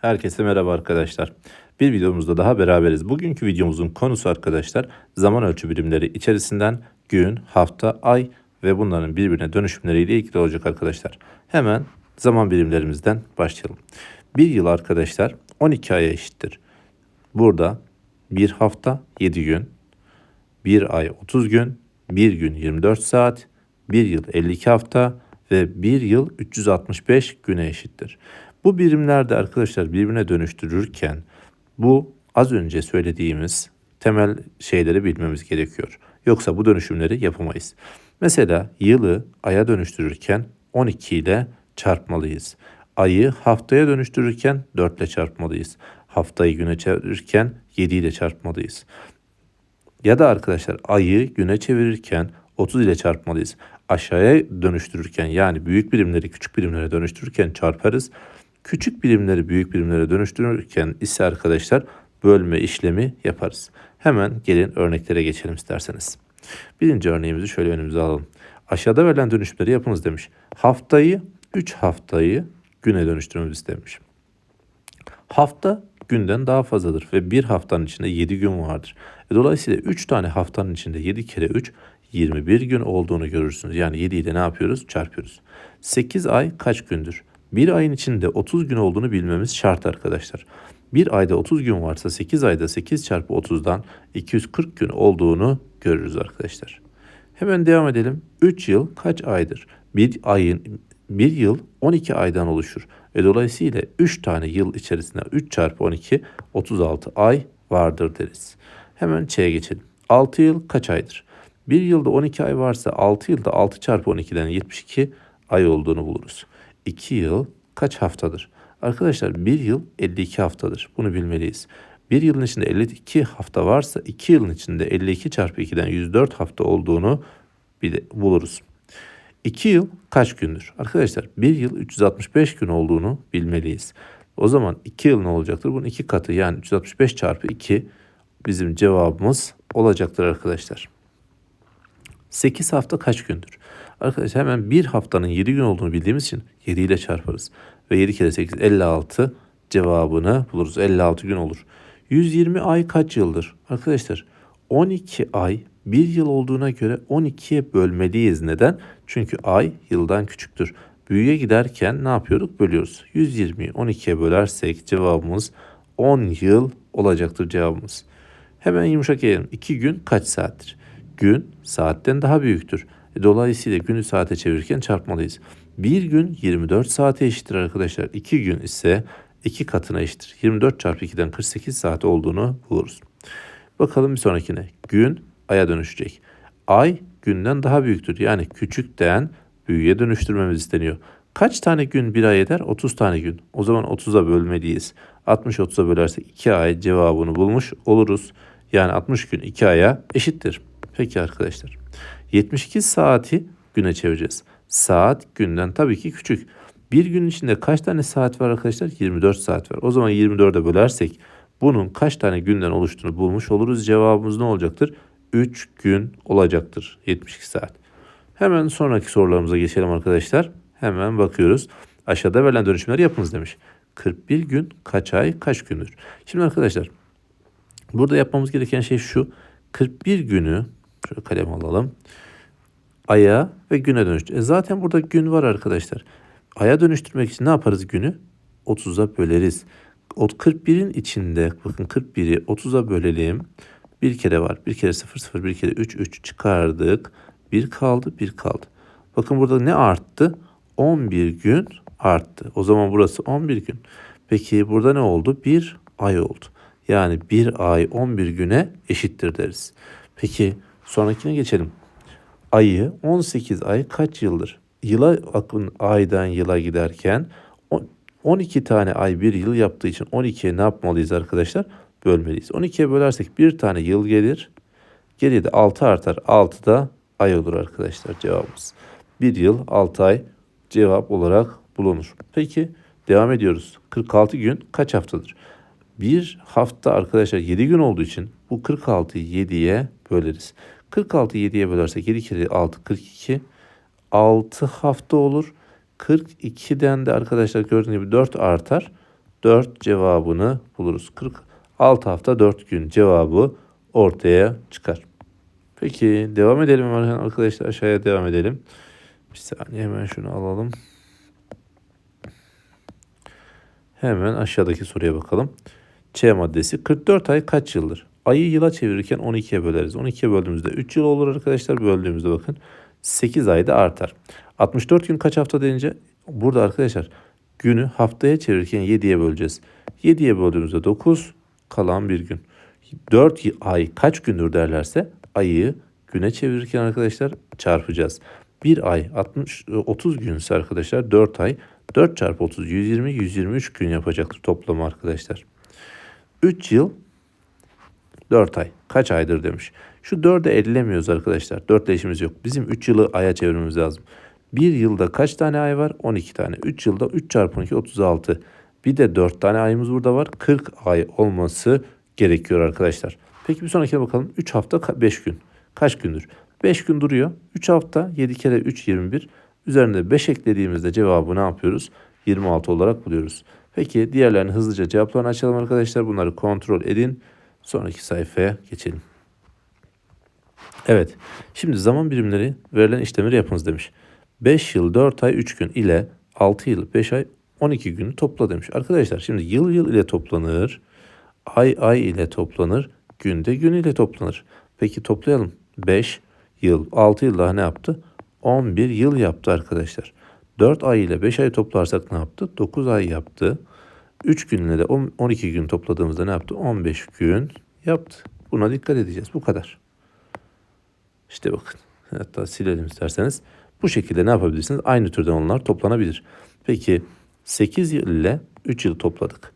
Herkese merhaba arkadaşlar. Bir videomuzda daha beraberiz. Bugünkü videomuzun konusu arkadaşlar zaman ölçü birimleri içerisinden gün, hafta, ay ve bunların birbirine dönüşümleriyle ilgili olacak arkadaşlar. Hemen zaman birimlerimizden başlayalım. Bir yıl arkadaşlar 12 aya eşittir. Burada bir hafta 7 gün, bir ay 30 gün, bir gün 24 saat, bir yıl 52 hafta ve bir yıl 365 güne eşittir. Bu birimlerde arkadaşlar birbirine dönüştürürken bu az önce söylediğimiz temel şeyleri bilmemiz gerekiyor. Yoksa bu dönüşümleri yapamayız. Mesela yılı aya dönüştürürken 12 ile çarpmalıyız. Ayı haftaya dönüştürürken 4 ile çarpmalıyız. Haftayı güne çevirirken 7 ile çarpmalıyız. Ya da arkadaşlar ayı güne çevirirken 30 ile çarpmalıyız. Aşağıya dönüştürürken yani büyük birimleri küçük birimlere dönüştürürken çarparız. Küçük birimleri büyük birimlere dönüştürürken ise arkadaşlar bölme işlemi yaparız. Hemen gelin örneklere geçelim isterseniz. Birinci örneğimizi şöyle önümüze alalım. Aşağıda verilen dönüşümleri yapınız demiş. Haftayı 3 haftayı güne dönüştürmemiz istemiş. Hafta günden daha fazladır ve bir haftanın içinde 7 gün vardır. E, dolayısıyla 3 tane haftanın içinde 7 kere 3 21 gün olduğunu görürsünüz. Yani 7 ile ne yapıyoruz? Çarpıyoruz. 8 ay kaç gündür? Bir ayın içinde 30 gün olduğunu bilmemiz şart arkadaşlar. Bir ayda 30 gün varsa 8 ayda 8 çarpı 30'dan 240 gün olduğunu görürüz arkadaşlar. Hemen devam edelim. 3 yıl kaç aydır? Bir ayın bir yıl 12 aydan oluşur. Ve dolayısıyla 3 tane yıl içerisinde 3 çarpı 12 36 ay vardır deriz. Hemen Ç'ye geçelim. 6 yıl kaç aydır? Bir yılda 12 ay varsa 6 yılda 6 çarpı 12'den 72 ay olduğunu buluruz. 2 yıl kaç haftadır? Arkadaşlar bir yıl 52 haftadır. Bunu bilmeliyiz. Bir yılın içinde 52 hafta varsa 2 yılın içinde 52 çarpı 2'den 104 hafta olduğunu buluruz. 2 yıl kaç gündür? Arkadaşlar 1 yıl 365 gün olduğunu bilmeliyiz. O zaman 2 yıl ne olacaktır? Bunun 2 katı yani 365 çarpı 2 bizim cevabımız olacaktır arkadaşlar. 8 hafta kaç gündür? Arkadaşlar hemen bir haftanın 7 gün olduğunu bildiğimiz için 7 ile çarparız. Ve 7 kere 8 56 cevabını buluruz. 56 gün olur. 120 ay kaç yıldır? Arkadaşlar 12 ay bir yıl olduğuna göre 12'ye bölmeliyiz. Neden? Çünkü ay yıldan küçüktür. Büyüye giderken ne yapıyorduk? Bölüyoruz. 120'yi 12'ye bölersek cevabımız 10 yıl olacaktır cevabımız. Hemen yumuşak gelelim. 2 gün kaç saattir? Gün saatten daha büyüktür. E, dolayısıyla günü saate çevirirken çarpmalıyız. Bir gün 24 saate eşittir arkadaşlar. 2 gün ise 2 katına eşittir. 24 çarpı 2'den 48 saat olduğunu buluruz. Bakalım bir sonrakine. Gün aya dönüşecek. Ay günden daha büyüktür. Yani küçükten büyüğe dönüştürmemiz isteniyor. Kaç tane gün bir ay eder? 30 tane gün. O zaman 30'a bölmeliyiz. 60 30'a bölersek 2 ay cevabını bulmuş oluruz. Yani 60 gün 2 aya eşittir. Peki arkadaşlar. 72 saati güne çevireceğiz. Saat günden tabii ki küçük. Bir gün içinde kaç tane saat var arkadaşlar? 24 saat var. O zaman 24'e bölersek bunun kaç tane günden oluştuğunu bulmuş oluruz. Cevabımız ne olacaktır? 3 gün olacaktır 72 saat. Hemen sonraki sorularımıza geçelim arkadaşlar. Hemen bakıyoruz. Aşağıda verilen dönüşümleri yapınız demiş. 41 gün kaç ay kaç gündür? Şimdi arkadaşlar burada yapmamız gereken şey şu. 41 günü kalem alalım. Aya ve güne dönüştür. E zaten burada gün var arkadaşlar. Aya dönüştürmek için ne yaparız günü? 30'a böleriz. O 41'in içinde bakın 41'i 30'a bölelim. Bir kere var. Bir kere 0 0 bir kere 3 3 çıkardık. Bir kaldı bir kaldı. Bakın burada ne arttı? 11 gün arttı. O zaman burası 11 gün. Peki burada ne oldu? Bir ay oldu. Yani bir ay 11 güne eşittir deriz. Peki sonrakine geçelim. Ayı 18 ay kaç yıldır? Yıla akın aydan yıla giderken 12 tane ay bir yıl yaptığı için 12'ye ne yapmalıyız arkadaşlar? Bölmeliyiz. 12'ye bölersek bir tane yıl gelir. Geriye de 6 artar. 6 da ay olur arkadaşlar cevabımız. Bir yıl 6 ay cevap olarak bulunur. Peki devam ediyoruz. 46 gün kaç haftadır? Bir hafta arkadaşlar 7 gün olduğu için bu 46'yı 7'ye böleriz. 46'yı 7'ye bölersek 7 kere 6 42. 6 hafta olur. 42'den de arkadaşlar gördüğünüz gibi 4 artar. 4 cevabını buluruz. 46 hafta 4 gün cevabı ortaya çıkar. Peki devam edelim arkadaşlar aşağıya devam edelim. Bir saniye hemen şunu alalım. Hemen aşağıdaki soruya bakalım. Ç maddesi 44 ay kaç yıldır? Ayı yıla çevirirken 12'ye böleriz. 12'ye böldüğümüzde 3 yıl olur arkadaşlar. Böldüğümüzde bakın 8 ayda artar. 64 gün kaç hafta deyince burada arkadaşlar günü haftaya çevirirken 7'ye böleceğiz. 7'ye böldüğümüzde 9 kalan bir gün. 4 ay kaç gündür derlerse ayı güne çevirirken arkadaşlar çarpacağız. Bir ay 60 30 günse arkadaşlar 4 ay 4 çarpı 30 120 123 gün yapacaktır toplamı arkadaşlar. 3 yıl 4 ay. Kaç aydır demiş. Şu 4'e ellemiyoruz arkadaşlar. 4 ile işimiz yok. Bizim 3 yılı aya çevirmemiz lazım. Bir yılda kaç tane ay var? 12 tane. 3 yılda 3 çarpı 12 36. Bir de 4 tane ayımız burada var. 40 ay olması gerekiyor arkadaşlar. Peki bir sonrakine bakalım. 3 hafta 5 gün. Kaç gündür? 5 gün duruyor. 3 hafta 7 kere 3 21. Üzerinde 5 eklediğimizde cevabı ne yapıyoruz? 26 olarak buluyoruz. Peki diğerlerini hızlıca cevaplarını açalım arkadaşlar. Bunları kontrol edin. Sonraki sayfaya geçelim. Evet. Şimdi zaman birimleri verilen işlemleri yapınız demiş. 5 yıl 4 ay 3 gün ile 6 yıl 5 ay 12 günü topla demiş. Arkadaşlar şimdi yıl yıl ile toplanır. Ay ay ile toplanır. Günde gün ile toplanır. Peki toplayalım. 5 yıl 6 yıl daha ne yaptı? 11 yıl yaptı arkadaşlar. 4 ay ile 5 ay toplarsak ne yaptı? 9 ay yaptı. 3 günle de 12 gün topladığımızda ne yaptı? 15 gün yaptı. Buna dikkat edeceğiz. Bu kadar. İşte bakın. Hatta silelim isterseniz. Bu şekilde ne yapabilirsiniz? Aynı türden onlar toplanabilir. Peki 8 yıl ile 3 yıl topladık.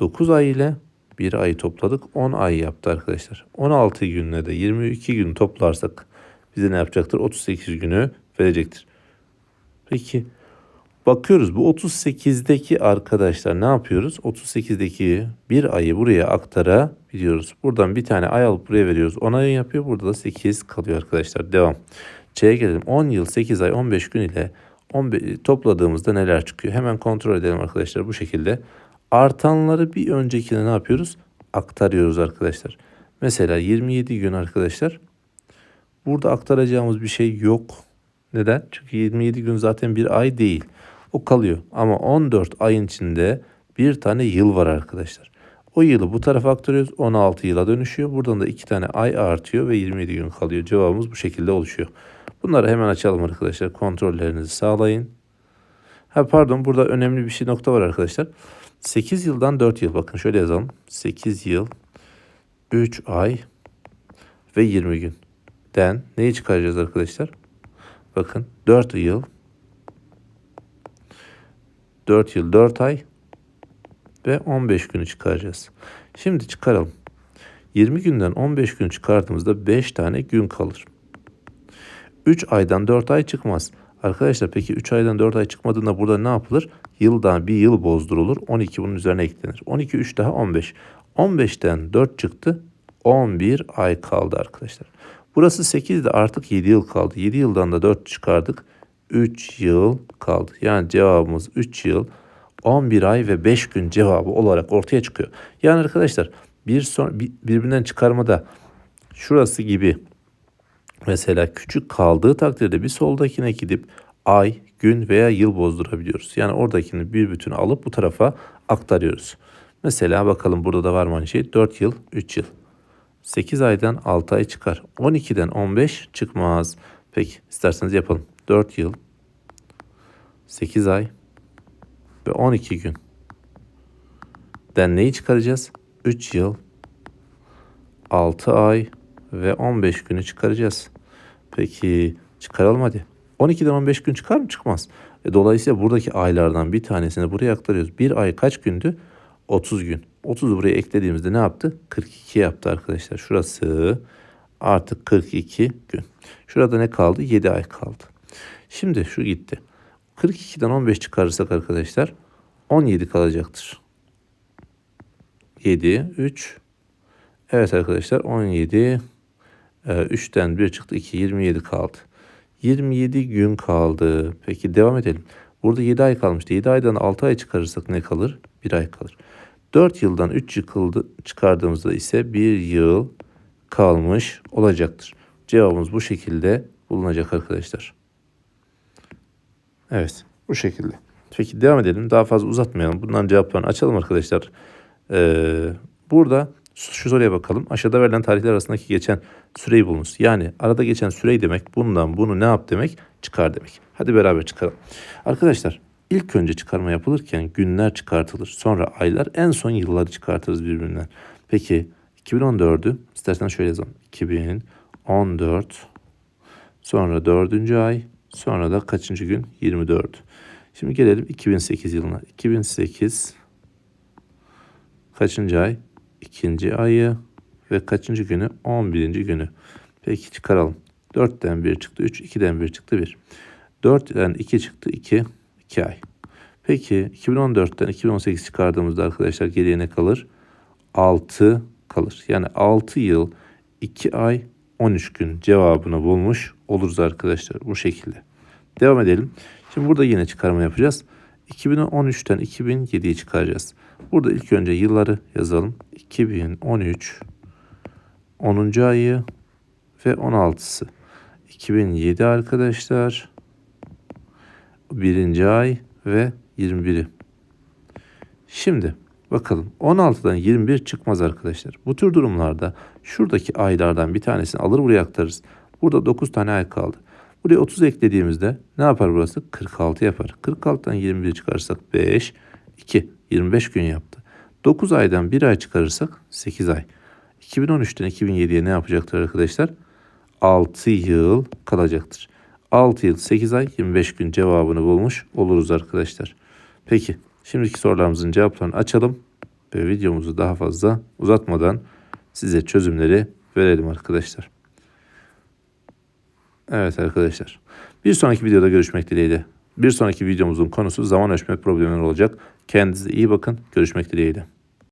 9 ay ile 1 ay topladık. 10 ay yaptı arkadaşlar. 16 günle de 22 gün toplarsak bize ne yapacaktır? 38 günü verecektir. Peki bakıyoruz bu 38'deki arkadaşlar ne yapıyoruz? 38'deki bir ayı buraya aktarabiliyoruz. Buradan bir tane ay alıp buraya veriyoruz. 10 ay yapıyor. Burada da 8 kalıyor arkadaşlar. Devam. C'ye gelelim. 10 yıl 8 ay 15 gün ile 15, topladığımızda neler çıkıyor? Hemen kontrol edelim arkadaşlar bu şekilde. Artanları bir öncekine ne yapıyoruz? Aktarıyoruz arkadaşlar. Mesela 27 gün arkadaşlar. Burada aktaracağımız bir şey yok. Neden? Çünkü 27 gün zaten bir ay değil. O kalıyor. Ama 14 ayın içinde bir tane yıl var arkadaşlar. O yılı bu tarafa aktarıyoruz. 16 yıla dönüşüyor. Buradan da 2 tane ay artıyor ve 27 gün kalıyor. Cevabımız bu şekilde oluşuyor. Bunları hemen açalım arkadaşlar. Kontrollerinizi sağlayın. Ha pardon burada önemli bir şey nokta var arkadaşlar. 8 yıldan 4 yıl bakın şöyle yazalım. 8 yıl 3 ay ve 20 gün. Den neyi çıkaracağız arkadaşlar? Bakın 4 yıl 4 yıl 4 ay ve 15 günü çıkaracağız. Şimdi çıkaralım. 20 günden 15 gün çıkardığımızda 5 tane gün kalır. 3 aydan 4 ay çıkmaz. Arkadaşlar peki 3 aydan 4 ay çıkmadığında burada ne yapılır? Yıldan bir yıl bozdurulur. 12 bunun üzerine eklenir. 12 3 daha 15. 15'ten 4 çıktı. 11 ay kaldı arkadaşlar. Burası 8 de artık 7 yıl kaldı. 7 yıldan da 4 çıkardık. 3 yıl kaldı. Yani cevabımız 3 yıl 11 ay ve 5 gün cevabı olarak ortaya çıkıyor. Yani arkadaşlar bir son birbirinden çıkarmada şurası gibi mesela küçük kaldığı takdirde bir soldakine gidip ay, gün veya yıl bozdurabiliyoruz. Yani oradakini bir bütün alıp bu tarafa aktarıyoruz. Mesela bakalım burada da var mı aynı şey? 4 yıl, 3 yıl. 8 aydan 6 ay çıkar. 12'den 15 çıkmaz. Peki isterseniz yapalım. 4 yıl, 8 ay ve 12 gün. Den neyi çıkaracağız? 3 yıl, 6 ay ve 15 günü çıkaracağız. Peki çıkaralım hadi. 12'den 15 gün çıkar mı? Çıkmaz. E, dolayısıyla buradaki aylardan bir tanesini buraya aktarıyoruz. Bir ay kaç gündü? 30 gün. 30'u buraya eklediğimizde ne yaptı? 42 yaptı arkadaşlar. Şurası artık 42 gün. Şurada ne kaldı? 7 ay kaldı. Şimdi şu gitti. 42'den 15 çıkarırsak arkadaşlar 17 kalacaktır. 7, 3. Evet arkadaşlar 17. 3'ten 1 çıktı 2, 27 kaldı. 27 gün kaldı. Peki devam edelim. Burada 7 ay kalmıştı. 7 aydan 6 ay çıkarırsak ne kalır? 1 ay kalır. 4 yıldan 3 yıl kıldı- çıkardığımızda ise 1 yıl kalmış olacaktır. Cevabımız bu şekilde bulunacak arkadaşlar. Evet bu şekilde. Peki devam edelim. Daha fazla uzatmayalım. Bunların cevaplarını açalım arkadaşlar. Ee, burada şu soruya bakalım. Aşağıda verilen tarihler arasındaki geçen süreyi bulunuz. Yani arada geçen süreyi demek bundan bunu ne yap demek çıkar demek. Hadi beraber çıkaralım. Arkadaşlar ilk önce çıkarma yapılırken günler çıkartılır. Sonra aylar en son yılları çıkartırız birbirinden. Peki 2014'ü istersen şöyle yazalım. 2014 sonra 4. ay sonra da kaçıncı gün? 24. Şimdi gelelim 2008 yılına. 2008 kaçıncı ay? İkinci ayı ve kaçıncı günü? 11. günü. Peki çıkaralım. 4'ten 1 çıktı 3, 2'den 1 çıktı 1. 4'ten 2 çıktı 2, 2 ay. Peki 2014'ten 2018 çıkardığımızda arkadaşlar geriye ne kalır? 6 kalır. Yani 6 yıl 2 ay 13 gün cevabını bulmuş oluruz arkadaşlar bu şekilde. Devam edelim. Şimdi burada yine çıkarma yapacağız. 2013'ten 2007'yi çıkaracağız. Burada ilk önce yılları yazalım. 2013 10. ayı ve 16'sı. 2007 arkadaşlar. 1. ay ve 21'i. Şimdi bakalım 16'dan 21 çıkmaz arkadaşlar. Bu tür durumlarda şuradaki aylardan bir tanesini alır buraya aktarırız. Burada 9 tane ay kaldı. Buraya 30 eklediğimizde ne yapar burası? 46 yapar. 46'dan 21 çıkarırsak 5, 2, 25 gün yaptı. 9 aydan 1 ay çıkarırsak 8 ay. 2013'ten 2007'ye ne yapacaktır arkadaşlar? 6 yıl kalacaktır. 6 yıl 8 ay 25 gün cevabını bulmuş oluruz arkadaşlar. Peki şimdiki sorularımızın cevaplarını açalım ve videomuzu daha fazla uzatmadan size çözümleri verelim arkadaşlar. Evet arkadaşlar. Bir sonraki videoda görüşmek dileğiyle. Bir sonraki videomuzun konusu zaman ölçme problemleri olacak. Kendinize iyi bakın. Görüşmek dileğiyle.